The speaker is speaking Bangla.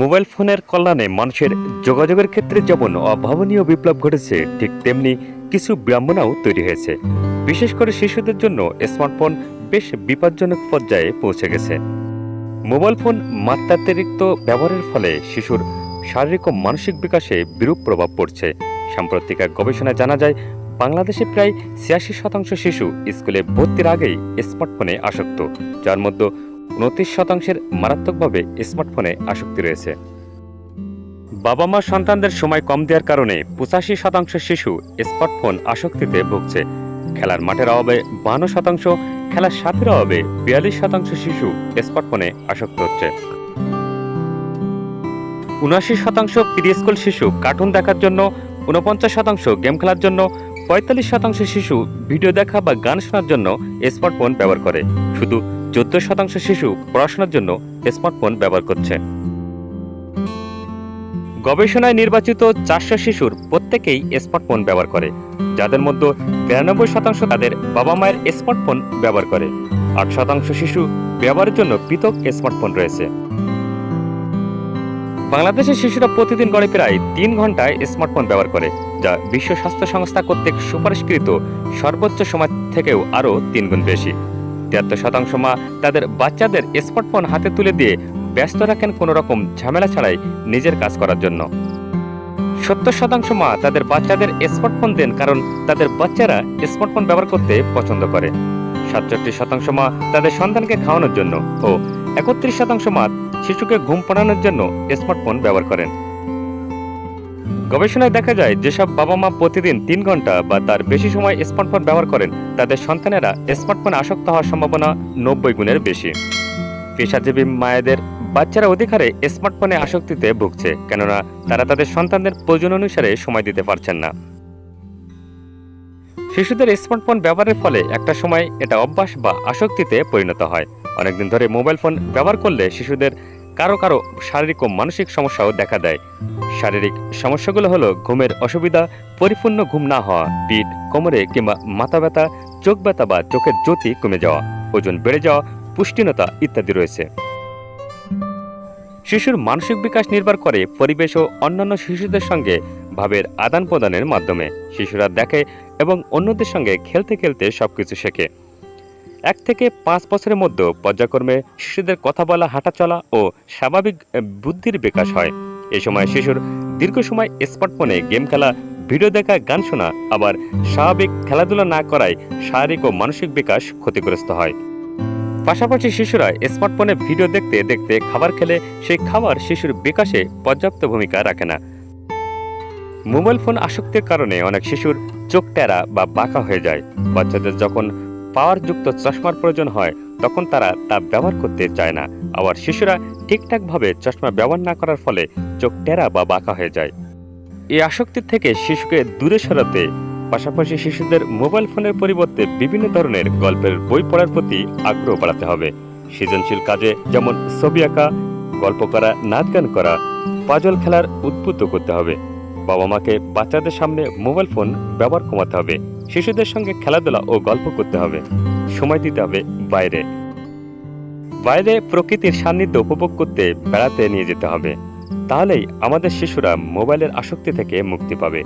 মোবাইল ফোনের কল্যাণে মানুষের যোগাযোগের ক্ষেত্রে যেমন অভাবনীয় বিপ্লব ঘটেছে, ঠিক তেমনি কিছু বিড়ম্বনাও তৈরি হয়েছে। বিশেষ করে শিশুদের জন্য স্মার্টফোন বেশ বিপজ্জনক পর্যায়ে পৌঁছে গেছে। মোবাইল ফোন মাত্রাতিরিক্ত ব্যবহারের ফলে শিশুর শারীরিক ও মানসিক বিকাশে বিরূপ প্রভাব পড়ছে। সাম্প্রতিক এক গবেষণায় জানা যায়, বাংলাদেশে প্রায় ছিয়াশি শতাংশ শিশু স্কুলে ভর্তির আগেই স্মার্টফোনে আসক্ত, যার মধ্যে উনত্রিশ শতাংশের মারাত্মকভাবে স্মার্টফোনে আসক্তি রয়েছে। বাবা মা সন্তানদের সময় কম দেওয়ার কারণে পঁচাশি শতাংশ শিশু স্মার্টফোন আসক্তিতে ভুগছে। খেলার মাঠের অভাবে বান্ন শতাংশ, খেলার সাথীর অভাবে বিয়াল্লিশ শতাংশ শিশু স্মার্টফোনে আসক্ত হচ্ছে। উনআশি শতাংশ প্রি স্কুল শিশু কার্টুন দেখার জন্য উনপঞ্চাশ শতাংশ গেম খেলার জন্য, পঁয়তাল্লিশ শতাংশ শিশু ভিডিও দেখা বা গান শোনার জন্য স্মার্টফোন ব্যবহার করে। শুধু চোদ্দ শতাংশ শিশু পড়াশোনার জন্য স্মার্টফোন ব্যবহার করছে। গবেষণায় নির্বাচিত চারশো শিশুর প্রত্যেকেই স্মার্টফোন ব্যবহার করে, যাদের মধ্যে তিরানব্বই শতাংশ তাদের বাবা মায়ের স্মার্টফোন ব্যবহার করে। আট শতাংশ শিশু ব্যবহারের জন্য পৃথক স্মার্টফোন রয়েছে। বাংলাদেশের শিশুরা প্রতিদিন গড়ে প্রায় তিন ঘন্টায় স্মার্টফোন ব্যবহার করে, যা বিশ্ব স্বাস্থ্য সংস্থা কর্তৃক সুপারিশকৃত সর্বোচ্চ সময় থেকেও আরও তিন গুণ বেশি। তিয়াত্তর শতাংশ মা তাদের বাচ্চাদের স্মার্টফোন হাতে তুলে দিয়ে ব্যস্ত রাখেন কোনো রকম ঝামেলা ছাড়াই নিজের কাজ করার জন্য। সত্তর শতাংশ মা তাদের বাচ্চাদের স্মার্টফোন দেন কারণ তাদের বাচ্চারা স্মার্টফোন ব্যবহার করতে পছন্দ করে। সাতষট্টি শতাংশ মা তাদের সন্তানকে খাওয়ানোর জন্য ও একত্রিশ শতাংশ মা শিশুকে ঘুম পাড়ানোর জন্য স্মার্টফোন ব্যবহার করেন। গবেষণায় দেখা যায়, যেসব বাবা মা প্রতিদিন তিন ঘণ্টা বা তার বেশি সময় স্মার্টফোন ব্যবহার করেন, তাদের সন্তানেরা স্মার্টফোন আসক্ত হওয়ার সম্ভাবনা নব্বই গুণের বেশি। পেশাজীবী মায়েদের বাচ্চারা অধিকারে স্মার্টফোনে আসক্তিতে ভুগছে, কেননা তারা তাদের সন্তানদের প্রয়োজন অনুসারে সময় দিতে পারছেন না। শিশুদের স্মার্টফোন ব্যবহারের ফলে একটা সময় এটা অভ্যাস বা আসক্তিতে পরিণত হয়। অনেকদিন ধরে মোবাইল ফোন ব্যবহার করলে শিশুদের কারও কারও শারীরিক ও মানসিক সমস্যাও দেখা দেয়। শারীরিক সমস্যাগুলো হলো ঘুমের অসুবিধা, পরিপূর্ণ ঘুম না হওয়া, পিঠ, কোমরে কিংবা মাথা ব্যথা, চোখ ব্যথা বা চোখের জ্যোতি কমে যাওয়া, ওজন বেড়ে যাওয়া, পুষ্টিনতা ইত্যাদি রয়েছে। শিশুর মানসিক বিকাশ নির্ভর করে পরিবেশ ও অন্যান্য শিশুদের সঙ্গে ভাবের আদান প্রদানের মাধ্যমে। শিশুরা দেখে এবং অন্যদের সঙ্গে খেলতে খেলতে সবকিছু শেখে। এক থেকে পাঁচ বছরের মধ্যে পর্যায়ক্রমে শিশুদের কথা বলা, হাঁটা চলা ও স্বাভাবিক বুদ্ধির বিকাশ হয়। এ সময় শিশুর দীর্ঘ সময় স্মার্টফোনে গেম খেলা, ভিডিও দেখা, গান শোনা, আবার স্বাভাবিক খেলাধুলা না করায় শারীরিক ও মানসিক বিকাশ ক্ষতিগ্রস্ত হয়। পাশাপাশি শিশুরা স্মার্টফোনে ভিডিও দেখতে দেখতে খাবার খেলে সেই খাবার শিশুর বিকাশে পর্যাপ্ত ভূমিকা রাখে না। মোবাইল ফোন আসক্তির কারণে অনেক শিশুর চোখ টেরা বা বাঁকা হয়ে যায়। বাচ্চাদের যখন পাওয়ারযুক্ত চশমার প্রয়োজন হয়, তখন তারা তা ব্যবহার করতে চায় না। আবার শিশুরা ঠিকঠাকভাবে চশমা ব্যবহার না করার ফলে চোখ টেরা বা বাঁকা হয়ে যায়। এই আসক্তির থেকে শিশুকে দূরে সরাতে, পাশাপাশি শিশুদের মোবাইল ফোনের পরিবর্তে বিভিন্ন ধরনের গল্পের বই পড়ার প্রতি আগ্রহ বাড়াতে হবে। সৃজনশীল কাজে যেমন ছবি আঁকা, গল্প করা, নাচ গান করা, পাজল খেলার উদ্বুদ্ধ করতে হবে। বাবা মাকে বাচ্চাদের সামনে মোবাইল ফোন ব্যবহার কমাতে হবে। শিশুদের সঙ্গে খেলাধুলা ও গল্প করতে হবে। সময় দিতে হবে বাইরে। বাইরে প্রকৃতির সান্নিধ্য উপভোগ করতে বেড়াতে নিয়ে যেতে হবে। তাহলেই আমাদের শিশুরা মোবাইলের আসক্তি থেকে মুক্তি পাবে।